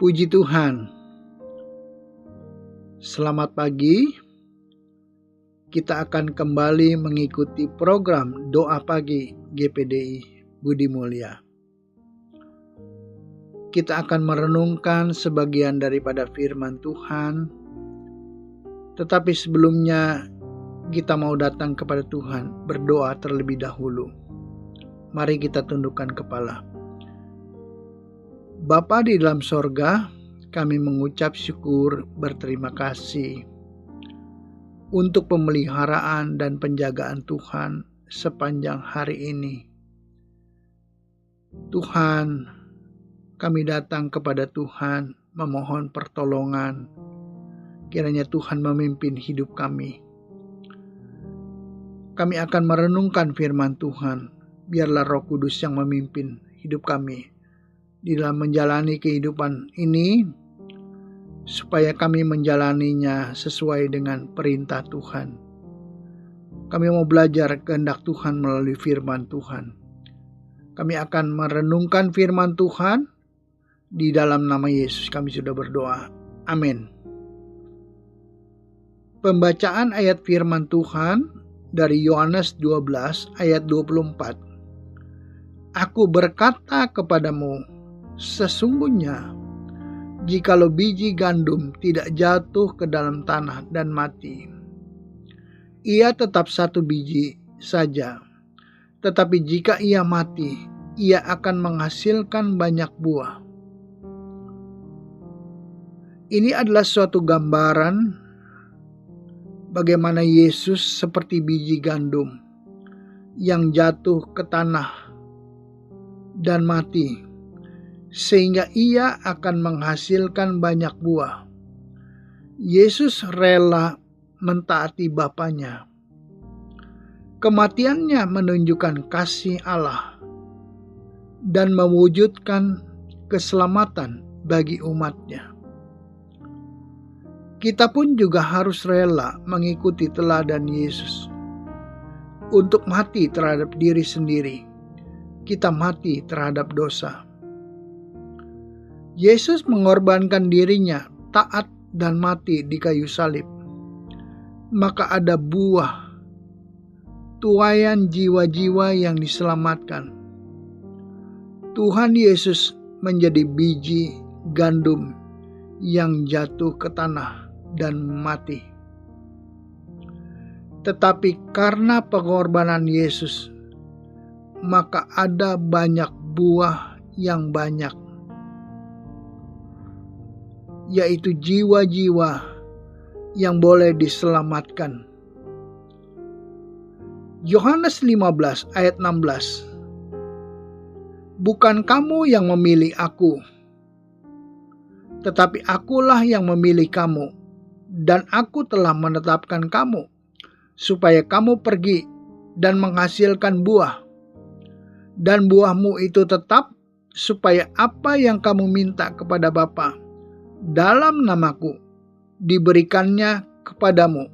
Puji Tuhan. Selamat pagi. Kita akan kembali mengikuti program Doa Pagi GPDI Budi Mulia. Kita akan merenungkan sebagian daripada firman Tuhan. Tetapi sebelumnya kita mau datang kepada Tuhan, berdoa terlebih dahulu. Mari kita tundukkan kepala. Bapa di dalam sorga, kami mengucap syukur berterima kasih untuk pemeliharaan dan penjagaan Tuhan sepanjang hari ini. Tuhan, kami datang kepada Tuhan memohon pertolongan. Kiranya Tuhan memimpin hidup kami. Kami akan merenungkan firman Tuhan. Biarlah Roh Kudus yang memimpin hidup kami di dalam menjalani kehidupan ini supaya kami menjalaninya sesuai dengan perintah Tuhan. Kami mau belajar kehendak Tuhan melalui firman Tuhan. Kami akan merenungkan firman Tuhan di dalam nama Yesus kami sudah berdoa. Amin. Pembacaan ayat firman Tuhan dari Yohanes 12 ayat 24. Aku berkata kepadamu, Sesungguhnya, jikalau biji gandum tidak jatuh ke dalam tanah dan mati, ia tetap satu biji saja. Tetapi jika ia mati, ia akan menghasilkan banyak buah. Ini adalah suatu gambaran bagaimana Yesus seperti biji gandum yang jatuh ke tanah dan mati sehingga ia akan menghasilkan banyak buah. Yesus rela mentaati Bapaknya. Kematiannya menunjukkan kasih Allah dan mewujudkan keselamatan bagi umatnya. Kita pun juga harus rela mengikuti teladan Yesus. Untuk mati terhadap diri sendiri, kita mati terhadap dosa Yesus mengorbankan dirinya taat dan mati di kayu salib. Maka ada buah tuayan jiwa-jiwa yang diselamatkan. Tuhan Yesus menjadi biji gandum yang jatuh ke tanah dan mati. Tetapi karena pengorbanan Yesus, maka ada banyak buah yang banyak yaitu jiwa-jiwa yang boleh diselamatkan. Yohanes 15 ayat 16 Bukan kamu yang memilih aku, tetapi akulah yang memilih kamu, dan aku telah menetapkan kamu, supaya kamu pergi dan menghasilkan buah, dan buahmu itu tetap, supaya apa yang kamu minta kepada Bapa dalam namaku diberikannya kepadamu.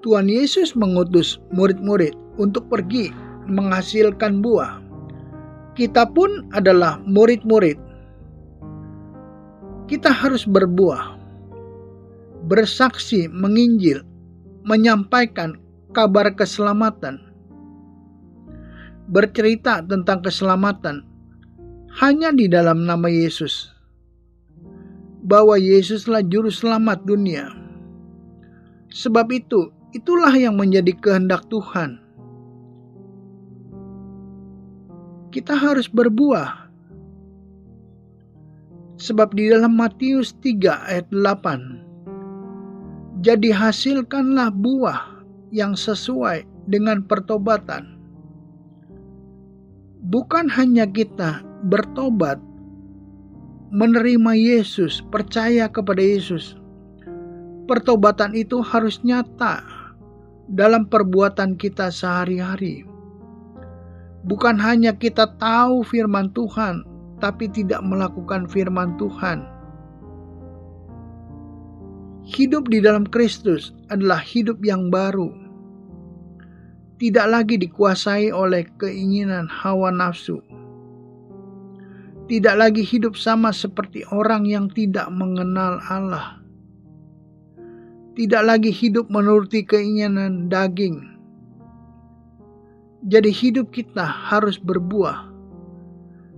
Tuhan Yesus mengutus murid-murid untuk pergi menghasilkan buah. Kita pun adalah murid-murid. Kita harus berbuah, bersaksi, menginjil, menyampaikan kabar keselamatan, bercerita tentang keselamatan hanya di dalam nama Yesus bahwa Yesuslah juru selamat dunia. Sebab itu, itulah yang menjadi kehendak Tuhan. Kita harus berbuah. Sebab di dalam Matius 3 ayat 8, jadi hasilkanlah buah yang sesuai dengan pertobatan. Bukan hanya kita bertobat menerima Yesus, percaya kepada Yesus. Pertobatan itu harus nyata dalam perbuatan kita sehari-hari. Bukan hanya kita tahu firman Tuhan, tapi tidak melakukan firman Tuhan. Hidup di dalam Kristus adalah hidup yang baru. Tidak lagi dikuasai oleh keinginan hawa nafsu tidak lagi hidup sama seperti orang yang tidak mengenal Allah, tidak lagi hidup menuruti keinginan daging. Jadi, hidup kita harus berbuah,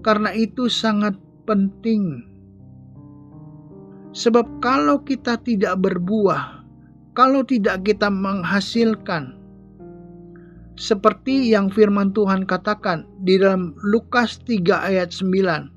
karena itu sangat penting. Sebab, kalau kita tidak berbuah, kalau tidak kita menghasilkan, seperti yang firman Tuhan katakan di dalam Lukas 3 ayat 9.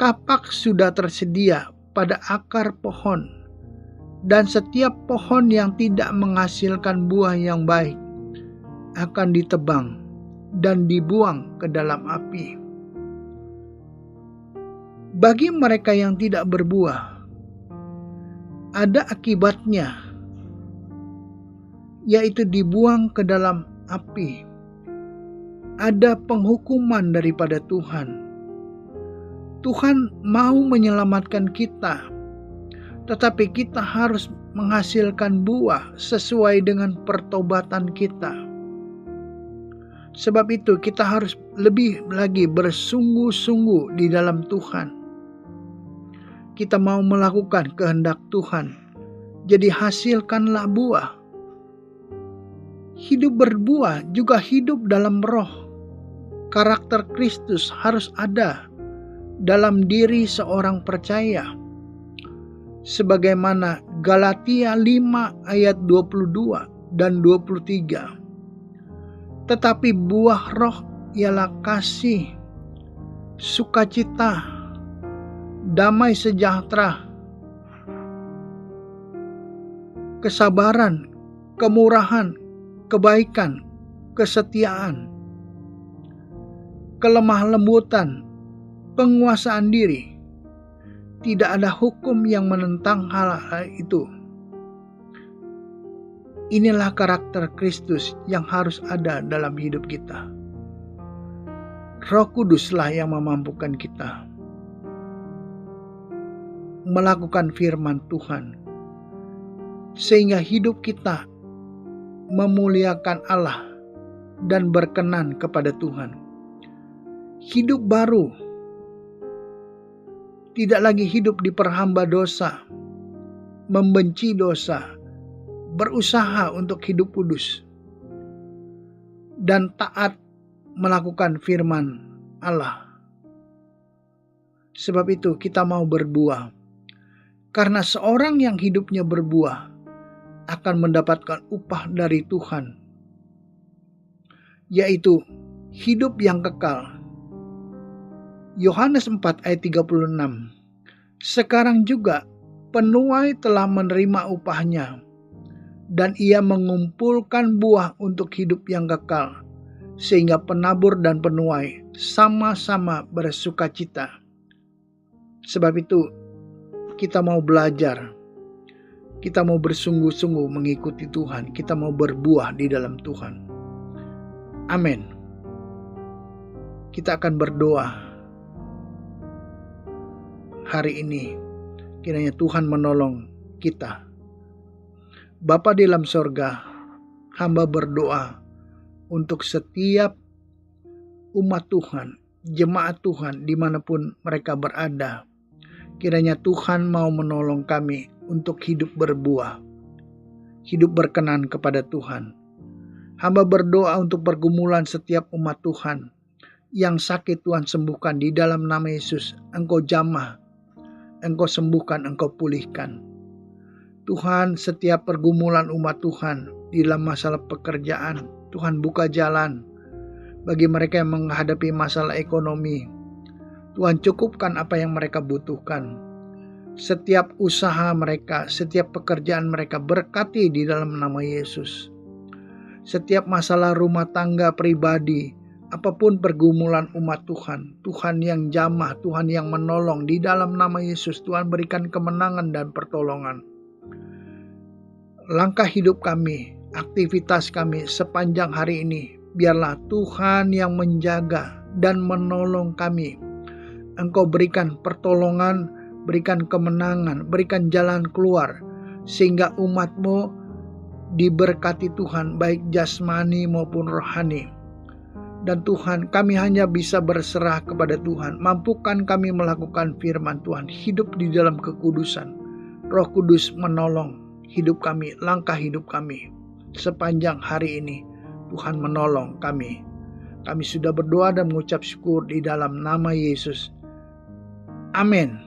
Kapak sudah tersedia pada akar pohon dan setiap pohon yang tidak menghasilkan buah yang baik akan ditebang dan dibuang ke dalam api. Bagi mereka yang tidak berbuah, ada akibatnya, yaitu dibuang ke dalam api. Ada penghukuman daripada Tuhan. Tuhan mau menyelamatkan kita, tetapi kita harus menghasilkan buah sesuai dengan pertobatan kita. Sebab itu, kita harus lebih lagi bersungguh-sungguh di dalam Tuhan. Kita mau melakukan kehendak Tuhan, jadi hasilkanlah buah hidup berbuah juga hidup dalam roh. Karakter Kristus harus ada dalam diri seorang percaya. Sebagaimana Galatia 5 ayat 22 dan 23. Tetapi buah roh ialah kasih, sukacita, damai sejahtera, kesabaran, kemurahan, kebaikan, kesetiaan, kelemah lembutan, penguasaan diri. Tidak ada hukum yang menentang hal-hal itu. Inilah karakter Kristus yang harus ada dalam hidup kita. Roh Kuduslah yang memampukan kita melakukan firman Tuhan, sehingga hidup kita memuliakan Allah dan berkenan kepada Tuhan. Hidup baru tidak lagi hidup di perhamba dosa, membenci dosa, berusaha untuk hidup kudus, dan taat melakukan firman Allah. Sebab itu, kita mau berbuah, karena seorang yang hidupnya berbuah akan mendapatkan upah dari Tuhan, yaitu hidup yang kekal. Yohanes 4 ayat 36 Sekarang juga penuai telah menerima upahnya, dan ia mengumpulkan buah untuk hidup yang kekal, sehingga penabur dan penuai sama-sama bersuka cita. Sebab itu, kita mau belajar kita mau bersungguh-sungguh mengikuti Tuhan, kita mau berbuah di dalam Tuhan. Amin. Kita akan berdoa hari ini. Kiranya Tuhan menolong kita. Bapa di dalam sorga, hamba berdoa untuk setiap umat Tuhan, jemaat Tuhan di mana pun mereka berada. Kiranya Tuhan mau menolong kami untuk hidup berbuah, hidup berkenan kepada Tuhan. Hamba berdoa untuk pergumulan setiap umat Tuhan yang sakit Tuhan sembuhkan di dalam nama Yesus. Engkau jamah, Engkau sembuhkan, Engkau pulihkan. Tuhan, setiap pergumulan umat Tuhan di dalam masalah pekerjaan, Tuhan buka jalan bagi mereka yang menghadapi masalah ekonomi. Tuhan cukupkan apa yang mereka butuhkan setiap usaha mereka, setiap pekerjaan mereka berkati di dalam nama Yesus. Setiap masalah rumah tangga pribadi, apa pun pergumulan umat Tuhan, Tuhan yang jamah, Tuhan yang menolong di dalam nama Yesus, Tuhan berikan kemenangan dan pertolongan. Langkah hidup kami, aktivitas kami sepanjang hari ini, biarlah Tuhan yang menjaga dan menolong kami. Engkau berikan pertolongan, berikan kemenangan, berikan jalan keluar, sehingga umatmu diberkati Tuhan baik jasmani maupun rohani. Dan Tuhan, kami hanya bisa berserah kepada Tuhan. Mampukan kami melakukan firman Tuhan, hidup di dalam kekudusan. Roh Kudus menolong hidup kami, langkah hidup kami. Sepanjang hari ini, Tuhan menolong kami. Kami sudah berdoa dan mengucap syukur di dalam nama Yesus. Amin.